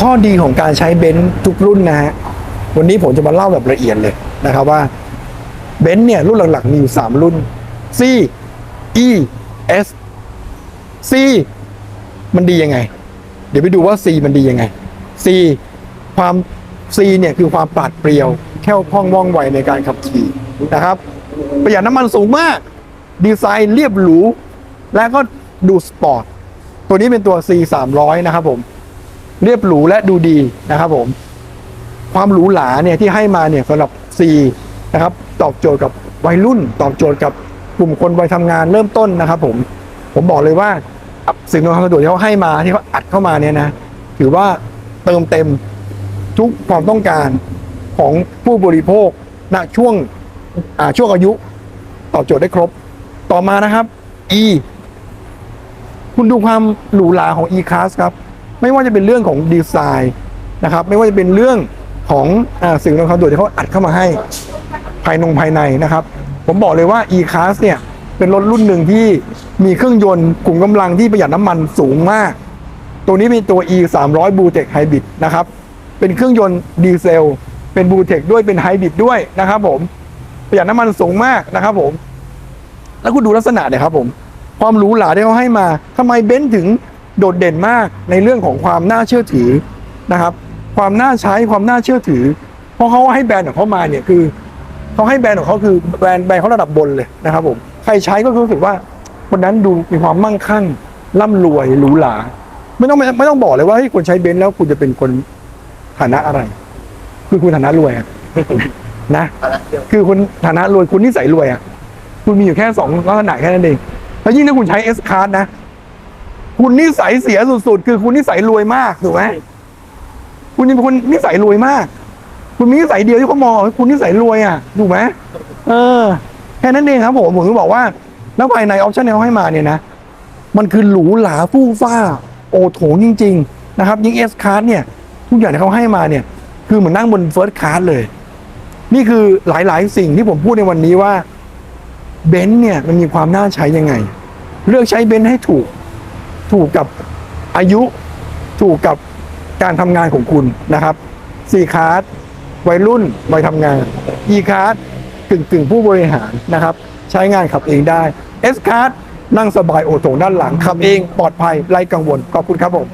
ข้อดีของการใช้เบนซ์ทุกรุ่นนะฮะวันนี้ผมจะมาเล่าแบบละเอียดเลยนะครับว่าเบนซ์เนี่ยรุ่นหลักๆมีอยู่3รุ่น C E S C มันดียังไง เดี๋ยวไปดูว่า C มันดียังไง C ความ C เนี่ยคือความปราดเปรียว แค่คล่องว่องไวในการขับขี่นะครับ ประหยัดน้ำมันสูงมาก ดีไซน์เรียบหรู และก็ดูสปอร์ต ตัวนี้เป็นตัว C 300 นะครับผม เรียบหรูและดูดีนะครับผม ความหรูหราเนี่ยที่ให้มาเนี่ยสำหรับ C นะครับ ตอบโจทย์กับวัยรุ่น ตอบโจทย์กับกลุ่มคนวัยทำงานเริ่มต้นนะครับ ผม ผมบอกเลยว่าสิ่งอำนวยความสะดวกที่เขาให้มาที่เขาอัดเข้ามาเนี่ยนะถือว่าเติมเต็มทุกความต้องการของผู้บริโภคณช่วงช่วงอายุ ตอบโจทย์ได้ครบ ต่อมานะครับ E คุณดูความหรูหราของ E-Class ครับ ไม่ว่าจะเป็นเรื่องของดีไซน์นะครับ ไม่ว่าจะเป็นเรื่องของอสิ่งอำนวยความสะดวกที่เขาอัดเข้ามาให้ภายนงภายในนะครับ ผมบอกเลยว่า E-Class เนี่ยเป็นรถรุ่นหนึ่งที่มีเครื่องยนต์กลุ่มกำลังที่ประหยัดน้ำมันสูงมาก ตัวนี้เป็นตัว E 3 0 0 b l u t e c h Hybrid นะครับ เป็นเครื่องยนต์ดีเซล เป็น b l u t e c h ด้วยเป็นไฮบริดด้วยนะครับผม ประหยัดน้ำมันสูงมากนะครับผม แล้วคุณดูลักษณะเนี่ยครับผม ความหรูหราที่เขาให้มาทำไมเบนซ์ถึง โดดเด่นมากในเรื่องของความน่าเชื่อถือนะครับ ความน่าใช้ความน่าเชื่อถือ เพราะเขาให้แบรนด์ของเขามาเนี่ยคือเขาให้แบรนด์ของเขาคือแบรนด์แบรนด์เขาระดับบนเลยนะครับผมใครใช้ก็รู้สึกว่าคนนั้นดูมีความมั่งคั่งร่ำรวยหรูหราไม่ต้องไม่ต้องบอกเลยว่าเฮ้ยคนใช้เบนซ์แล้วคุณจะเป็นคนฐานะอะไร คือคุณฐานะรวยอะนะ คือคุณฐานะรวยคุณนิสัยรวยอะ คุณมีอยู่แค่สองลักษณะแค่นั้นเอง แล้วยิ่งถ้าคุณใช้ S card นะ คุณนิสัยเสียสุดๆ คือคุณนิสัยรวยมากถูกไหมคุณเป็นคนนิสัยรวยมาก คุณมีนิสัยเดียวที่เขามองว่าคุณนิสัยรวยอะถูกไหมเออแค่นั้นเองครับผมผมถึงบอกว่า แล้วภายในออปชั่นที่เขาให้มาเนี่ยนะมันคือหรูหราฟู่ฟ้า โอโถงจริง ๆ นะครับ ยิ่ง S card เนี่ยทุกอย่างที่เขาให้มาเนี่ย คือเหมือนนั่งบนเฟิร์สคลาสเลย นี่คือหลายๆ สิ่งที่ผมพูดในวันนี้ว่าเบนซ์เนี่ยมันมีความน่าใช้ยังไง เลือกใช้เบนซ์ให้ถูก ถูกกับอายุ ถูกกับการทำงานของคุณนะครับซีคาร์ดวัยรุ่นวัยทำงาน E คาร์ดกึ่งกึ่งผู้บริหารนะครับ ใช้งานขับเองได้ S คาร์ดนั่งสบายโอโถงด้านหลังขับเองปลอดภัยไร้กังวลขอบคุณครับผม